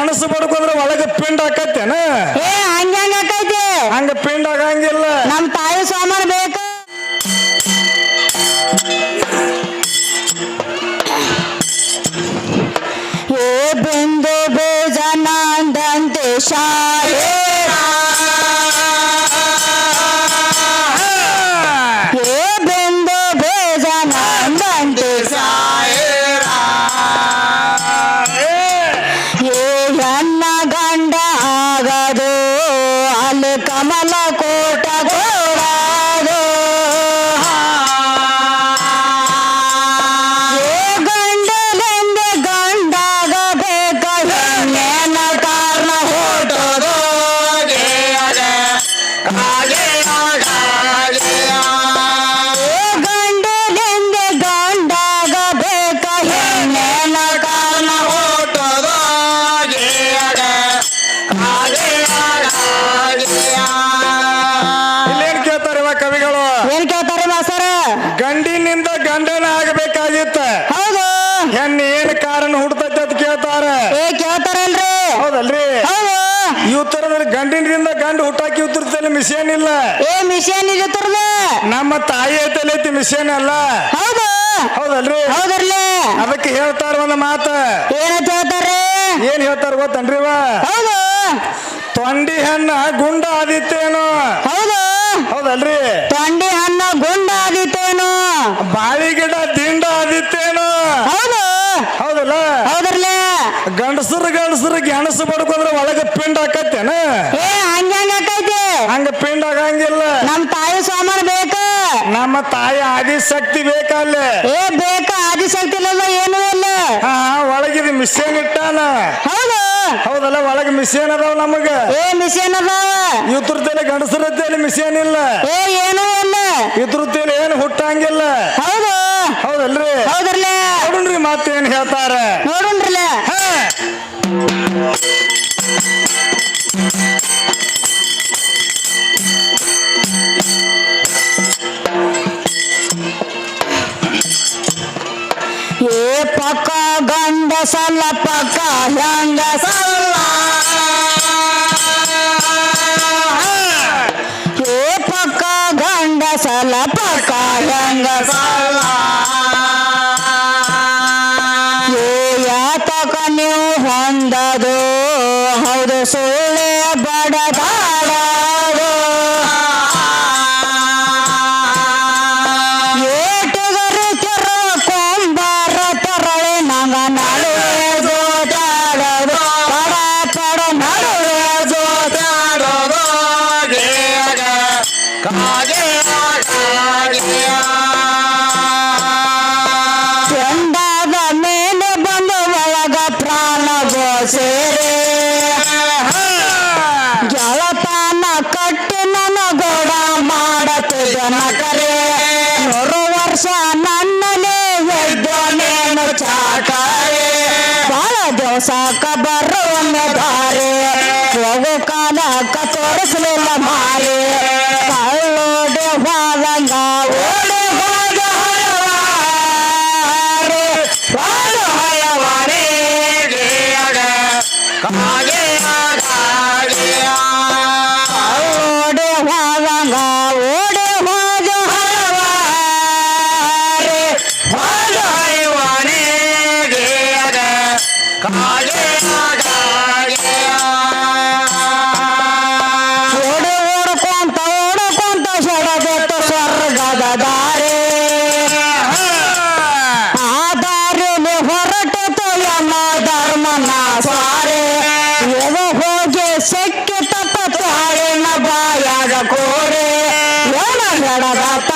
ಗೆಣಸು ಬಡ್ಕೊಂಡ್ರೆ ಒಳಗೆ ಪಿಂಡ್ ಹಾಕತ್ತೇನ? ಏ ಹಂಗ ಹಂಗ ಆಕೈತಿ. ಹಂಗ ಪಿಂಡ್ ಆಗಂಗಿಲ್ಲ. ನಮ್ ತಾಯಿ ಸಾಮಾನು ಬೇಕು. ಏ ಬಿಂದು ಬೇಜನಂದಂತೆ ಶಾಲೆ. ಮಿಷನ್ ಇಲ್ಲ. ಏ ಮಿಷನ್ ಇರುತ್ತರ್ದ ನಮ್ಮ ತಾಯಿ ಐತಲ್ಲ ಐತಿ ಮಿಷನ್ ಅಲ್ಲ ಹೌದು. ಹೌದಲ್ರಿ? ಹೌದರ್ಲಿ. ಅದಕ್ಕೆ ಹೇಳ್ತಾರ ಒಂದು ಮಾತ. ಏನಂತ ಹೇಳ್ತಾರೆ ಏನ್ ಹೇಳ್ತಾರ ಗೊತ್ತನ್ರಿ ಇವ? ಹೌದು. ತೊಂಡಿ ಹಣ್ಣ ಗುಂಡ ಆದಿತ್ತೇನು. ಹೌದು. ಹೌದಲ್ರಿ? ತೊಂಡಿ ಹಣ್ಣ ಗುಂಡ ಆದಿತ್ತೇನು. ಬಾಳಿ ಗಿಡ ದಿಂಡ ಆದಿತ್ತೇನು ಹೌದು ಹೌದಲ್ಲ ಹೌದರ್ಲಿ ಗಂಡಸರು ಗಂಡಸರು ಗೆಣಸು ಬಡ್ಕೊಂಡ್ರೆ ಒಳಗೆ ಪಿಂಡ್ ಹಾಕತ್ತೇನ? ಏ ಹಂಗ ಹಂಗ ಆಕೈತಿ? ಹಂಗ ಪಿಂಡ್ ಆಗಂಗಿಲ್ಲ. ನಮ್ ತಾಯಿ ಸಾಮಾನು ಬೇಕು. ನಮ್ಮ ತಾಯಿ ಆದಿಶಕ್ತಿ ಬೇಕಲ್ಲಿ. ಏ ಬೇಕ ಆದಿಶಕ್ತಿ ಇಲ್ಲದ ಏನು ಇಲ್ಲ. ಹಾ ಒಳಗಿದ ಮಿಷನ್ ಇಟ್ಟಾನ. ಹೌದು. ಹೌದಲ್ಲ ಒಳಗೆ ಮಿಷನ್ ಅದಾವ ನಮಗ. ಏ ಮಿಷನ್ ಅದಾವ. ಇದ್ರದಲ್ಲಿ ಗಂಡಸರದ್ದೇಲಿ ಮಿಷನ್ ಇಲ್ಲ. ಏ ಏನೂ ಇಲ್ಲ. ಇದ್ರದ್ದೇಲಿ ಏನು ಹುಟ್ಟಂಗಿಲ್ಲ. ಹೌದು. ಹೌದಲ್ರಿ? ಹೌದ್ರಲ್ಲ. ನೋಡ್ರಿ ಮತ್ತೇನ್ ಹೇಳ್ತಾರ. ನೋಡುನ್ರಲ್ಲ ಹಾ. ಏ ಪಕ್ಕ ಗಂಡ ಸಲ್ಲ ಪಕ್ಕ ಹೆಂಗ ಹೊಂದದು ಹೌದು ಸುಳ್ಳೆ ಬಡದಾಡದು ದಿವಸಕ್ಕ ಬರುವನ್ನ ದಾರಿ. ಹೋಗು ಕಾಲಕ್ಕ ತೋರಿಸಲಿಲ್ಲ ಮಾರಿ. ಕಳ್ಳೋಡೆ ಹೋದಂಗ ಓಡೆ கடதா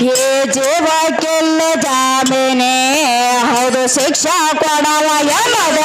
ಏ ಜೀವಕ್ಕೆಲ್ಲ ಜಾಮೀನೇ. ಹೌದು ಶಿಕ್ಷಾ ಕೊಡಲ ಯಮದ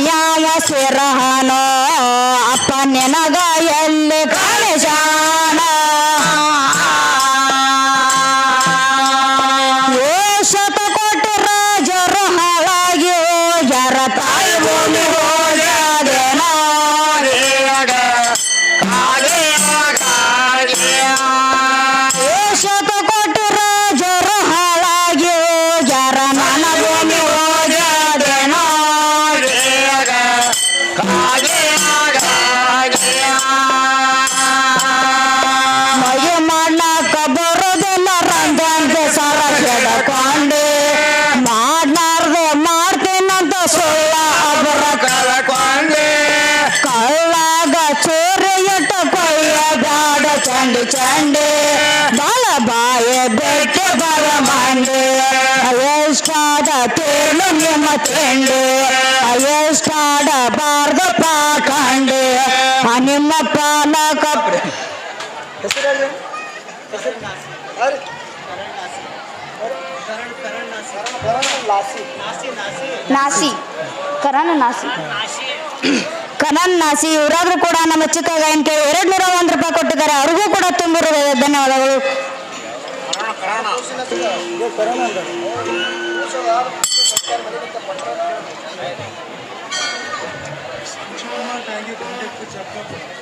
ಯಾವ ಶಿರಹನೋ ತೀರ್ಣಂ ಎಮ್ಮ ತಿಂಡು ಅಯಸ್ಕಾಡಬಾರ್ದಪ್ಪ ಕಂಡು ನಿಮ್ಮಪ್ಪ ಕಪ್ಪ ನಾಸಿ ಕರಣ ನಾಸಿ ಕನನ್ ನಾಸಿ ಇವರಾದ್ರೂ ಕೂಡ ನಮ್ಮ ಚಿಕ್ಕಗ ಅಂತ ಎರಡು ನೂರ ಒಂದು ರೂಪಾಯಿ ಕೊಟ್ಟಿದ್ದಾರೆ ಅವ್ರಿಗೂ ಕೂಡ ತುಂಬಿರುವ ಧನ್ಯವಾದಗಳು Thank you.